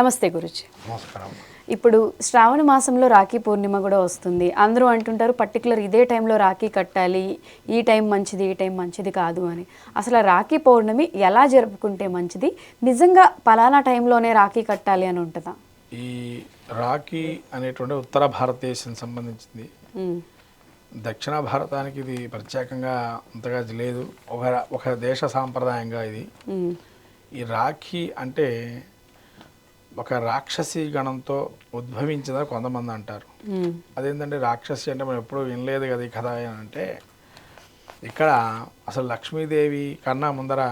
నమస్తే గురుజీ. నమస్కారం. ఇప్పుడు శ్రావణ మాసంలో రాఖీ పూర్ణిమ కూడా వస్తుంది. అందరూ అంటుంటారు పర్టికులర్ ఇదే టైంలో రాఖీ కట్టాలి. ఈ టైం మంచిది ఈ టైం మంచిది కాదు అని. అసలు రాఖీ పౌర్ణమి ఎలా జరుపుకుంటే మంచిది? నిజంగా పలానా టైంలోనే రాఖీ కట్టాలి అని ఉంటుందా? ఈ రాఖీ అనేటువంటి ఉత్తర భారతదేశం సంబంధించింది. దక్షిణ భారతానికి ఇది ప్రత్యేకంగా అంతగా లేదు. ఒక ఒక దేశ సాంప్రదాయంగా ఇది. ఈ రాఖీ అంటే ఒక రాక్షసి గణంతో ఉద్భవించిందని కొంతమంది అంటారు. అదేంటంటే రాక్షసి అంటే మనం ఎప్పుడూ వినలేదు కదా ఈ కథ అంటే ఇక్కడ అసలు లక్ష్మీదేవి కన్నా ముందర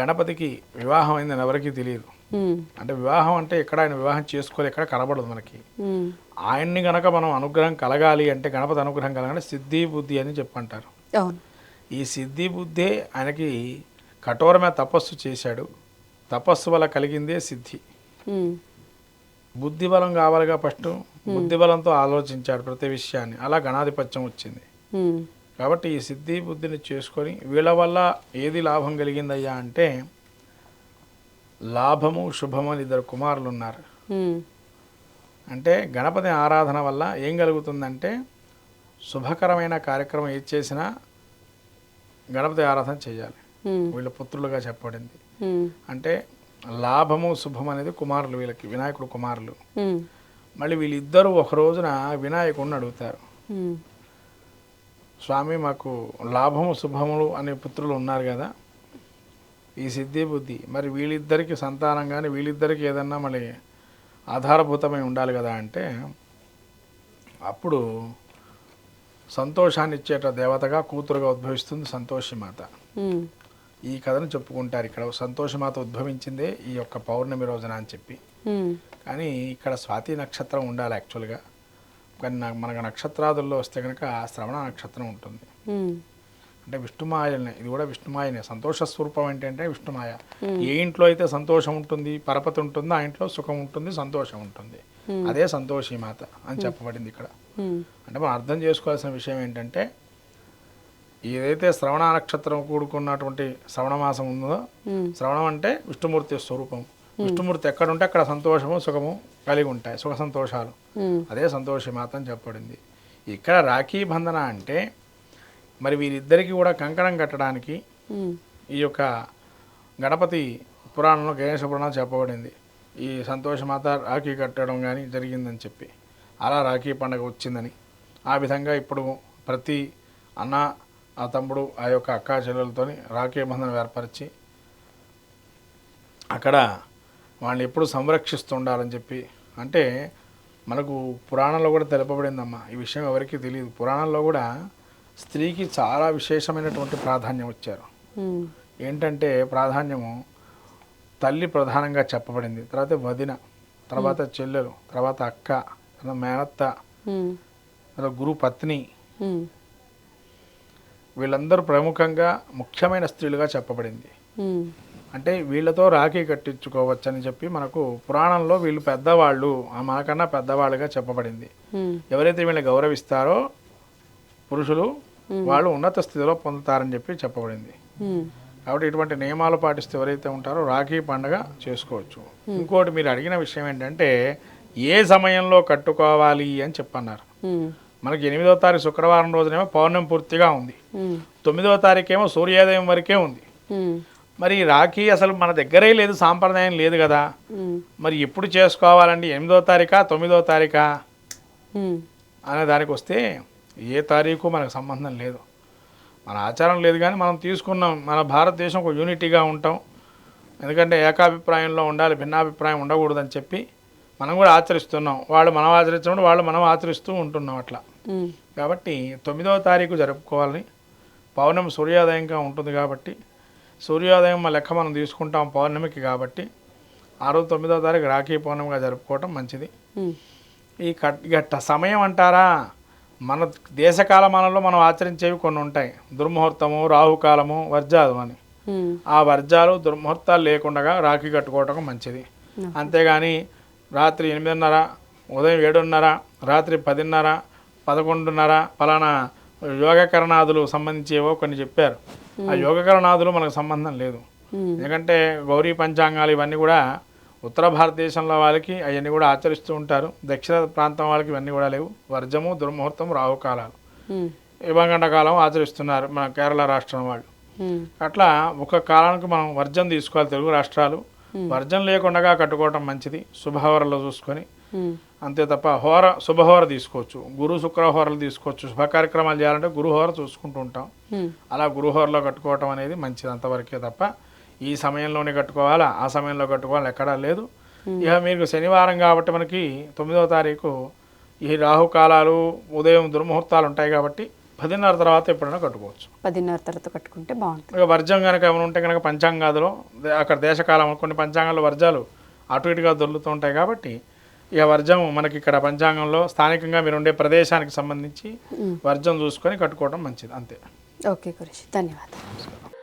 గణపతికి వివాహం అయిందని ఎవరికీ తెలియదు. అంటే వివాహం అంటే ఎక్కడ ఆయన వివాహం చేసుకోవాలి ఎక్కడ కనబడదు మనకి. ఆయన్ని గనక మనం అనుగ్రహం కలగాలి అంటే గణపతి అనుగ్రహం కలగాలి సిద్ధి బుద్ధి అని చెప్పంటారు. ఈ సిద్ధి బుద్ధే ఆయనకి కఠోరమైన తపస్సు చేశాడు. తపస్సు వల్ల కలిగిందే సిద్ధి. బుద్ధి బలం కావాలిగా ఫస్ట్ బుద్ధి బలంతో ఆలోచించాడు ప్రతి విషయాన్ని. అలా గణాధిపత్యం వచ్చింది. కాబట్టి ఈ సిద్ధి బుద్ధిని చేసుకొని వీళ్ళ వల్ల ఏది లాభం కలిగిందయ్యా అంటే లాభము శుభము అని ఇద్దరు కుమారులు ఉన్నారు. అంటే గణపతి ఆరాధన వల్ల ఏం కలుగుతుందంటే శుభకరమైన కార్యక్రమం ఏది చేసినా గణపతి ఆరాధన చేయాలి. వీళ్ళ పుత్రులుగా చెప్పబడింది. అంటే లాభము శుభం అనేది కుమారులు వీళ్ళకి వినాయకుడు కుమారులు. మళ్ళీ వీళ్ళిద్దరూ ఒక రోజున వినాయకుడిని అడుగుతారు. స్వామి మాకు లాభము శుభములు అనే పుత్రులు ఉన్నారు కదా. ఈ సిద్ధి బుద్ధి. మరి వీళ్ళిద్దరికి సంతానం కానీ వీళ్ళిద్దరికి ఏదన్నా మళ్ళీ ఆధారభూతమై ఉండాలి కదా అంటే అప్పుడు సంతోషాన్ని ఇచ్చేట దేవతగా కూతురుగా ఉద్భవిస్తుంది సంతోషిమాత. ఉమ్, ఈ కథను చెప్పుకుంటారు. ఇక్కడ సంతోషమాత ఉద్భవించిందే ఈ యొక్క పౌర్ణమి రోజున అని చెప్పి. కానీ ఇక్కడ స్వాతి నక్షత్రం ఉండాలి యాక్చువల్గా. కానీ నాకు మనకు నక్షత్రాదుల్లో వస్తే కనుక శ్రవణ నక్షత్రం ఉంటుంది. అంటే విష్ణుమాయనే ఇది కూడా విష్ణుమాయనే. సంతోష స్వరూపం ఏంటంటే విష్ణుమాయ. ఏ ఇంట్లో అయితే సంతోషం ఉంటుంది పరపతి ఉంటుందో ఆ ఇంట్లో సుఖం ఉంటుంది సంతోషం ఉంటుంది. అదే సంతోషి మాత అని చెప్పబడింది ఇక్కడ. అంటే మనం అర్థం చేసుకోవాల్సిన విషయం ఏంటంటే ఏదైతే శ్రవణ నక్షత్రం కూడుకున్నటువంటి శ్రవణ మాసం ఉందో శ్రవణం అంటే విష్ణుమూర్తి స్వరూపం. విష్ణుమూర్తి ఎక్కడ ఉంటే అక్కడ సంతోషము సుఖము కలిగి ఉంటాయి సుఖ సంతోషాలు. అదే సంతోషి మాత అని చెప్పబడింది. ఇక్కడ రాఖీ బంధన అంటే మరి వీరిద్దరికీ కూడా కంకణం కట్టడానికి ఈ యొక్క గణపతి పురాణంలో గణేశ పురాణం చెప్పబడింది. ఈ సంతోషమాత రాఖీ కట్టడం కానీ జరిగిందని చెప్పి. అలా రాఖీ పండగ వచ్చిందని. ఆ విధంగా ఇప్పుడు ప్రతి అన్న ఆ తమ్ముడు ఆ యొక్క అక్కా చెల్లెలతోని రాఖీ బంధనం ఏర్పరిచి అక్కడ వాళ్ళని ఎప్పుడు సంరక్షిస్తూ ఉండాలని చెప్పి అంటే మనకు పురాణంలో కూడా తెలుపబడిందమ్మా ఈ విషయం ఎవరికీ తెలియదు పురాణంలో కూడా స్త్రీకి చాలా విశేషమైనటువంటి ప్రాధాన్యం వచ్చారు ఉమ్, ఏంటంటే ప్రాధాన్యము తల్లి ప్రధానంగా చెప్పబడింది తర్వాత వదిన తర్వాత చెల్లెలు తర్వాత అక్క తర్వాత మేనత్త తర్వాత గురు పత్ని వీళ్ళందరూ ప్రముఖంగా ముఖ్యమైన స్త్రీలుగా చెప్పబడింది. అంటే వీళ్ళతో రాఖీ కట్టించుకోవచ్చని చెప్పి మనకు పురాణంలో వీళ్ళు పెద్దవాళ్ళు ఆ మనకన్నా పెద్దవాళ్ళుగా చెప్పబడింది. ఎవరైతే వీళ్ళని గౌరవిస్తారో పురుషులు వాళ్ళు ఉన్నత స్థితిలో పొందుతారని చెప్పి చెప్పబడింది. కాబట్టి ఇటువంటి నియమాలు పాటిస్తే ఎవరైతే ఉంటారో రాఖీ పండగ చేసుకోవచ్చు. ఇంకోటి మీరు అడిగిన విషయం ఏంటంటే ఏ సమయంలో కట్టుకోవాలి అని చెప్పన్నారు. మనకి ఎనిమిదో తారీఖు శుక్రవారం రోజునేమో పౌర్ణమి పూర్తిగా ఉంది. ఉమ్, తొమ్మిదో తారీఖు ఏమో సూర్యోదయం వరకే ఉంది. మరి రాఖీ అసలు మన దగ్గరే లేదు సాంప్రదాయం లేదు కదా. మరి ఎప్పుడు చేసుకోవాలండి? ఎనిమిదో తారీఖా తొమ్మిదో తారీఖా? అనే దానికి వస్తే ఏ తారీఖు మనకు సంబంధం లేదు. మన ఆచారం లేదు కానీ మనం తీసుకున్నాం. మన భారతదేశం ఒక యూనిటీగా ఉంటాం. ఎందుకంటే ఏకాభిప్రాయంలో ఉండాలి భిన్నాభిప్రాయం ఉండకూడదని చెప్పి మనం కూడా ఆచరిస్తున్నాం. వాళ్ళు మనం ఆచరించినప్పుడు వాళ్ళు మనం ఆచరిస్తూ ఉంటున్నాం అట్లా. కాబట్టి తొమ్మిదవ తారీఖు జరుపుకోవాలని పౌర్ణమి సూర్యోదయంగా ఉంటుంది కాబట్టి సూర్యోదయం లెక్క మనం తీసుకుంటాం పౌర్ణమికి కాబట్టి ఆ రోజు తొమ్మిదవ తారీఖు రాఖీ పౌర్ణమిగా జరుపుకోవటం మంచిది. ఈ కట్ ఇక ట- సమయం అంటారా? మన దేశకాలమానంలో మనం ఆచరించేవి కొన్ని ఉంటాయి. దుర్ముహూర్తము రాహుకాలము వర్జాలు అని. ఆ వర్జాలు దుర్ముహూర్తాలు లేకుండా రాఖీ కట్టుకోవటం మంచిది. అంతేగాని రాత్రి ఎనిమిదిన్నర ఉదయం ఏడున్నర రాత్రి పదిన్నర పదకొండున్నర ఫలానా యోగకరణాదులు సంబంధించేవో కొన్ని చెప్పారు. ఆ యోగకరణాదులు మనకు సంబంధం లేదు. ఎందుకంటే గౌరీ పంచాంగాలు ఇవన్నీ కూడా ఉత్తర భారతదేశంలో వాళ్ళకి అవన్నీ కూడా ఆచరిస్తూ ఉంటారు. దక్షిణ ప్రాంతం వాళ్ళకి ఇవన్నీ కూడా లేవు. వర్జము దుర్ముహూర్తం రాహుకాలాలు ఉమ్, ఇవ్వంగండ కాలం ఆచరిస్తున్నారు మన కేరళ రాష్ట్రం వాళ్ళు. అట్లా ఒక కాలానికి మనం వర్జం తీసుకోవాలి తెలుగు రాష్ట్రాలు. వర్జం లేకుండా కట్టుకోవటం మంచిది. శుభహోరలో చూసుకొని. అంతే తప్ప హోర శుభహోర తీసుకోవచ్చు. గురు శుక్రహోరలు తీసుకోవచ్చు. శుభ కార్యక్రమాలు చేయాలంటే గురుహోర చూసుకుంటూ ఉంటాం. అలా గురుహోరలో కట్టుకోవటం అనేది మంచిది అంతవరకే తప్ప ఈ సమయంలోనే కట్టుకోవాలా? ఆ సమయంలో కట్టుకోవాలా? ఎక్కడా లేదు. ఇక మీకు శనివారం కాబట్టి మనకి తొమ్మిదవ తారీఖు ఈ రాహుకాలాలు ఉదయం దుర్ముహూర్తాలు ఉంటాయి కాబట్టి పదిన్నర తర్వాత ఎప్పుడైనా కట్టుకోవచ్చు. పదిన్నర తర్వాత కట్టుకుంటే బాగుంటుంది. ఇక వర్జం కనుక ఏమైనా ఉంటే కనుక పంచాంగాదులో అక్కడ దేశకాలం కొన్ని పంచాంగాల్లో వర్జాలు అటు ఇటుగా దొరుకుతూ ఉంటాయి కాబట్టి ఇక వర్జం మనకి ఇక్కడ పంచాంగంలో స్థానికంగా మీరు ఉండే ప్రదేశానికి సంబంధించి వర్జం చూసుకొని కట్టుకోవడం మంచిది అంతే. ఓకే గురుజీ ధన్యవాదాలు.